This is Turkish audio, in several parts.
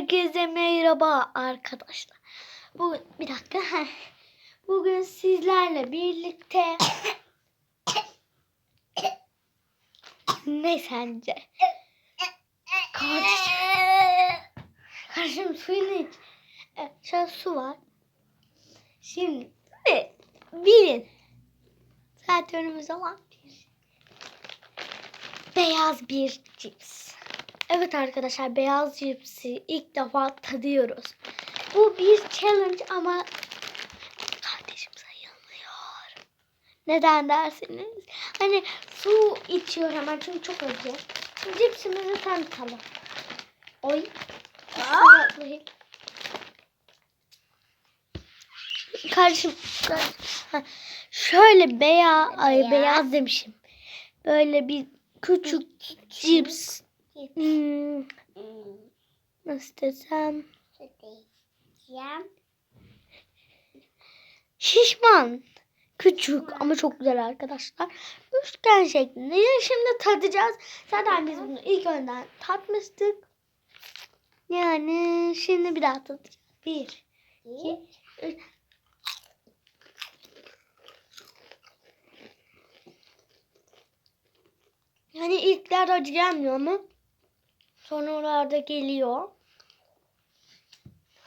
Herkese merhaba arkadaşlar. Bugün bir dakika. Bugün sizlerle birlikte ne sence? Kardeşim, kardeşim suyunu iç. Evet, şöyle su var. Şimdi bilin. Zaten önümüzde olan bir beyaz bir cips. Evet arkadaşlar beyaz cipsi ilk defa tadıyoruz. Bu bir challenge ama kardeşim sayılmıyor. Neden dersiniz? Hani su içiyor hemen çünkü çok acı. Cipsimizi tanıtalım. Oy. Kardeşim, kardeşim. Şöyle beyaz, ay Beyaz. beyaz demişim. Böyle bir küçük cips Hmm, nasıl desem şişman. Küçük ama çok güzel arkadaşlar. Üçgen şeklinde. Ya Şimdi tadacağız. Zaten biz bunu ilk önden tatmıştık. Yani şimdi bir daha tadacağız. Bir, iki, üç. Yani ilkler acı gelmiyor ama sonralarda geliyor.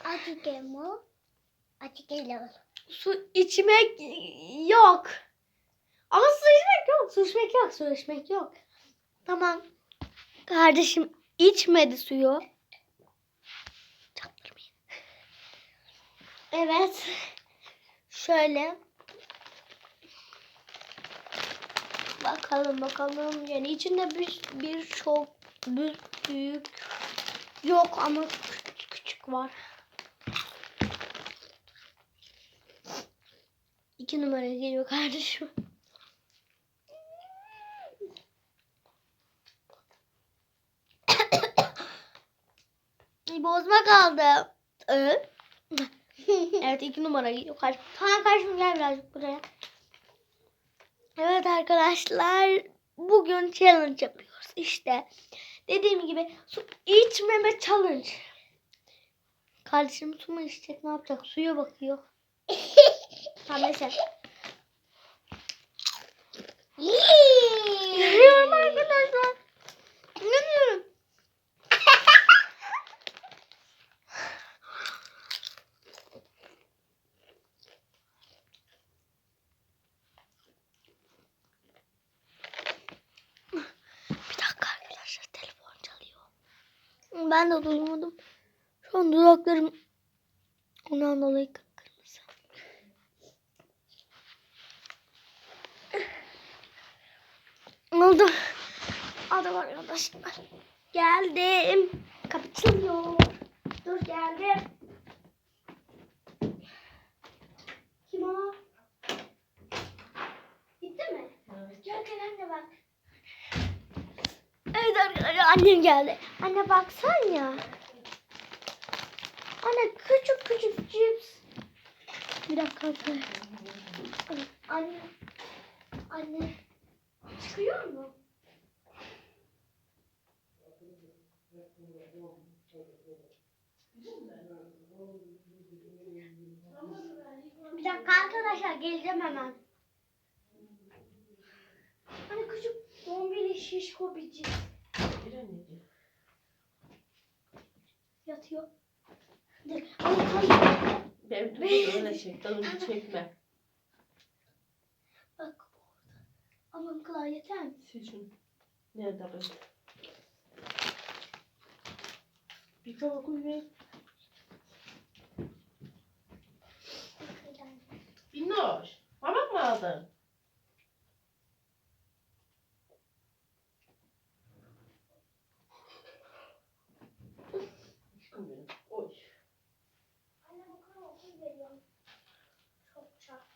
Acı geliyor. Acı geliyor. Su içmek yok. Ama su içmek yok. Su içmek yok. Su içmek yok. Tamam. Kardeşim içmedi suyu. Evet. Şöyle. Bakalım bakalım. Yani içinde bir, bir çok büyük, yok ama küçük, küçük var. İki numara geliyor kardeşim. Bozma kaldı. Ee? evet iki numara geliyor kardeşim. Tamam kardeşim gel birazcık buraya. Evet arkadaşlar bugün challenge yapıyoruz işte. Dediğim gibi su içmeme challenge. Kardeşim su mu içecek ne yapacak? Suya bakıyor. Tamam neyse. İnanıyorum arkadaşlar. İnanıyorum. Bir dakika arkadaşlar telefon çalıyor. Ben de duymadım. Şu an dudaklarım ondan dolayı kıpkırmızı. Oldu. Hadi arkadaşlar. Geldim. Kapı çalıyor. Dur geldim. Kim o? Gitti mi? Gel gel anne bak. Evet annem geldi. Anne baksan ya. Anne küçük küçük cips. Bir dakika. Anne. Anne. Çıkıyor mu? Bir dakika arkadaşlar geleceğim hemen. Hani küçük bombili şişko bir cips yatıyor. Dur. Ay, ay. Benim de öyle çek, tadını çekme. Bak orada. Ama bu kadar yeter mi? Seçin. Nerede ben? Bir kaba koy ver. Binnoş. Babak mı aldın? Aşkım benim. Oy. Anne bu kadar okul veriyorum. Çokça.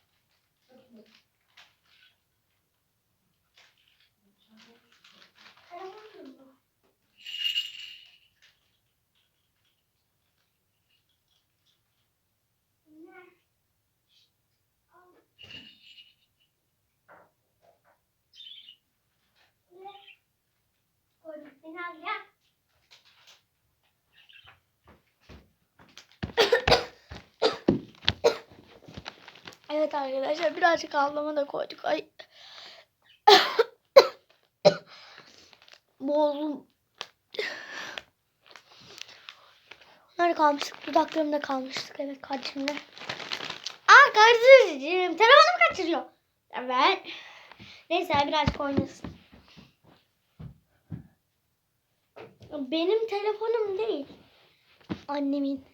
Telefon mu? Ne? Al. Evet arkadaşlar birazcık avlama da koyduk. Ay. Boğuldum. Nerede kalmıştık? Dudaklarımda kalmıştık. Evet kardeşimle. Aa kardeşim. Telefonumu kaçırıyor. Evet. Neyse birazcık oynasın. Benim telefonum değil. Annemin.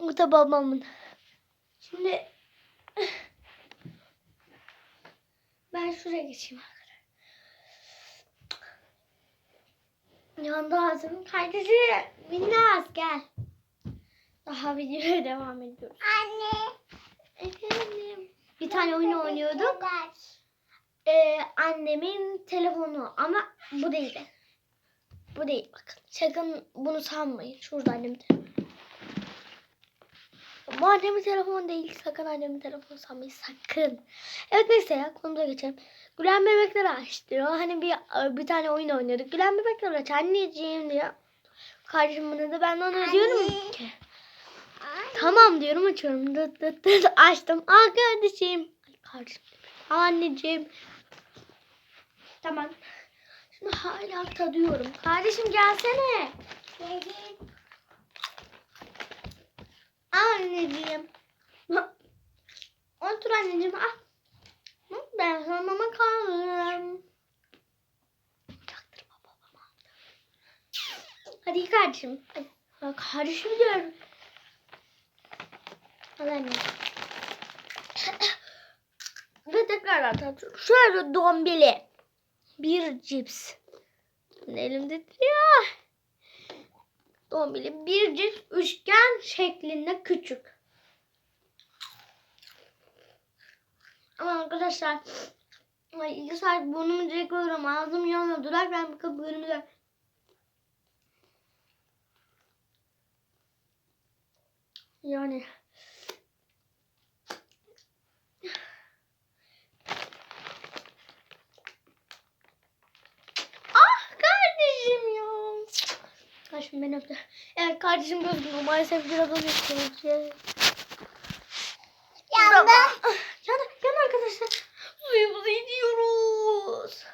Bu da babamın. Şimdi ben şuraya geçeyim arkadaşlar. Yandı ağzım. Kardeşim Minnaz gel. Daha videoya devam ediyoruz. Anne. Efendim. Bir tane oyun oynuyorduk. Ee, annemin telefonu ama bu değil. Bu değil bakın. Sakın bunu sanmayın. Şurada annemin telefonu. Bu annemin telefonu değil. Sakın annemin telefonu sanmayın. Sakın. Evet neyse ya konuda geçelim. Gülen bebekleri aç diyor. Hani bir bir tane oyun oynuyorduk. Gülen bebekleri aç anneciğim diyor. Kardeşim bunu da ben ona diyorum ki. Tamam diyorum açıyorum. Dıt dıt dıt açtım. Aa kardeşim. Ay kardeşim. Anneciğim. Tamam. Şimdi hala tadıyorum. Kardeşim gelsene. Gelin. Anneciğim. Otur anneciğim. Hı, Ben sana mama kalırım. Çaktırma babama. Hadi kardeşim. Ya kardeşim diyorum. Al anne. Ve tekrardan tatıyorum. Şöyle dombili. Bir cips. Elimde duruyor. Dombili bir cips üçgen şeklinde küçük. Ama arkadaşlar ay iki saat burnumu direkt koyuyorum. Ağzım yanıyor. Dudarken bakıp bölümde. Yani. Ah kardeşim ya. Kardeşim beni öptü. Evet kardeşim gözüküyor. Maalesef biraz onu istiyorum. Yandım. Yan, yan arkadaşlar. Suyumuzu içiyoruz.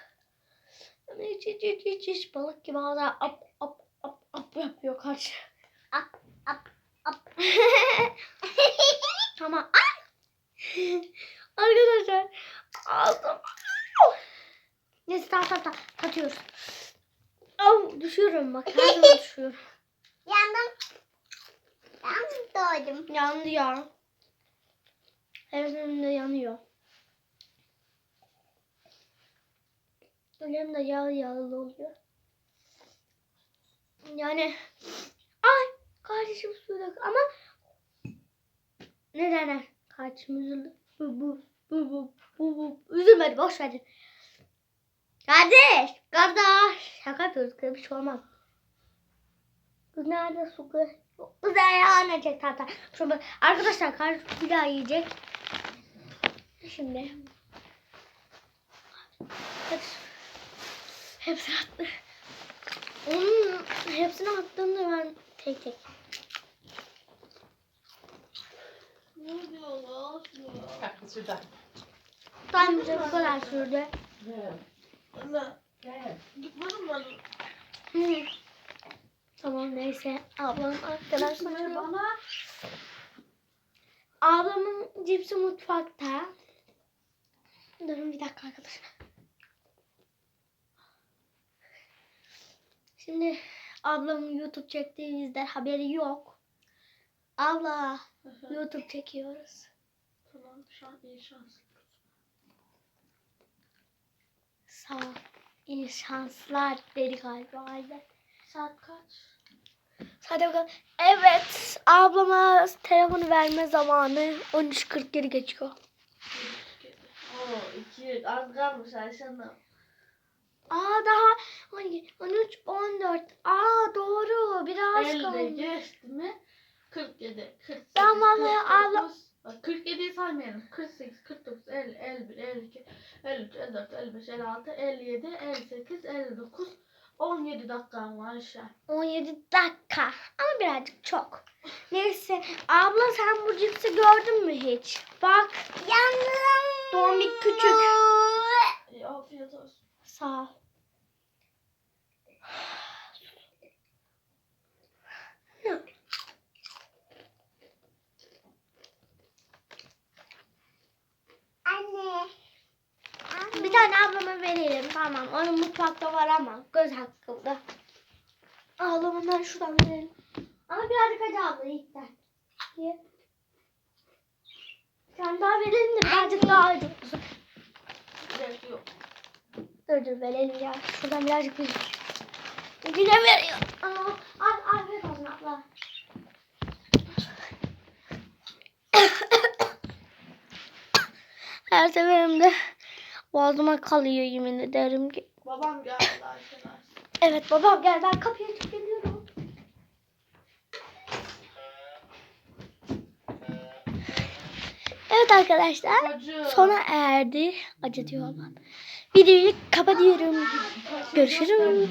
İç iç iç iç iç. Balık gibi ağzına ap ap ap ap yapıyor karşı. Ap ap ap. Tamam. Arkadaşlar. Ağzım. Neyse tamam tamam tamam. Tatıyoruz. Au, düşüyorum bak. Her zaman düşüyorum. Yandım. Yandım doğdum. Yandı ya. Elim de yanıyor. Elim de yağ yağlı oluyor. Yani ay kardeşim su dök ama ne derler? Kardeşim üzüldü. Bu bu bu bu bu bu. Üzülmedi boş verin. Kardeş, kardeş. Şaka yapıyoruz bir şey olmaz. Kız nerede su kız? Kız çek tata. Şöyle arkadaşlar kardeş bir daha yiyecek. Şimdi. Hadi. Hepsini attı. Onun hepsini attığımda ben tek tek. Bak şurada. Tam bize bu kadar sürdü. Gel. Gel. Gitmedim ben. Tamam neyse. Ablam arkadaşlar. Bana. Ablamın cipsi mutfakta. Durun bir dakika arkadaşlar. Şimdi ablamın YouTube çektiğimizde haberi yok. Abla YouTube çekiyoruz. Tamam şu an iyi şans. Sağ ol. İyi şanslar dedi galiba Ayben. Saat kaç? Hadi bakalım. Evet. Ablama telefonu verme zamanı 13.47 geçiyor. Oo iki az kalmış Ayşe'nin. Aa daha 12, 13, 14. Aa doğru. Biraz 50 kalmış. geçti mi? 47, 48, Ben vallahi abla- 49. Bak 47'yi saymayalım. 48, 49, 50, 51, 52, 53, 54, 55, 56, 57, 58, 59, 17 dakikam var Ayşe. 17 dakika. Ama birazcık çok. Neyse. Abla sen bu cipsi gördün mü hiç? Bak. Yandım. Tombik küçük. İyi afiyet olsun. Sağ ol. Anne. Bir tane ablama verelim. Tamam. Onun mutfakta var ama göz hakkında. Ablamdan şuradan verelim. Ama birazcık acı abla ilkten. Sen daha verelim de birazcık daha acı. Dur dur verelim ya. Şuradan birazcık bir. Güne veriyor. Aa, al ver olsun abla. Her seferimde boğazıma kalıyor yemin ederim ki. Babam geldi Naz. Evet babam gel ben kapıyı açıp geliyorum. Evet arkadaşlar Acı. sona erdi. Acı diyor ama. Videoyu kapatıyorum. Görüşürüz.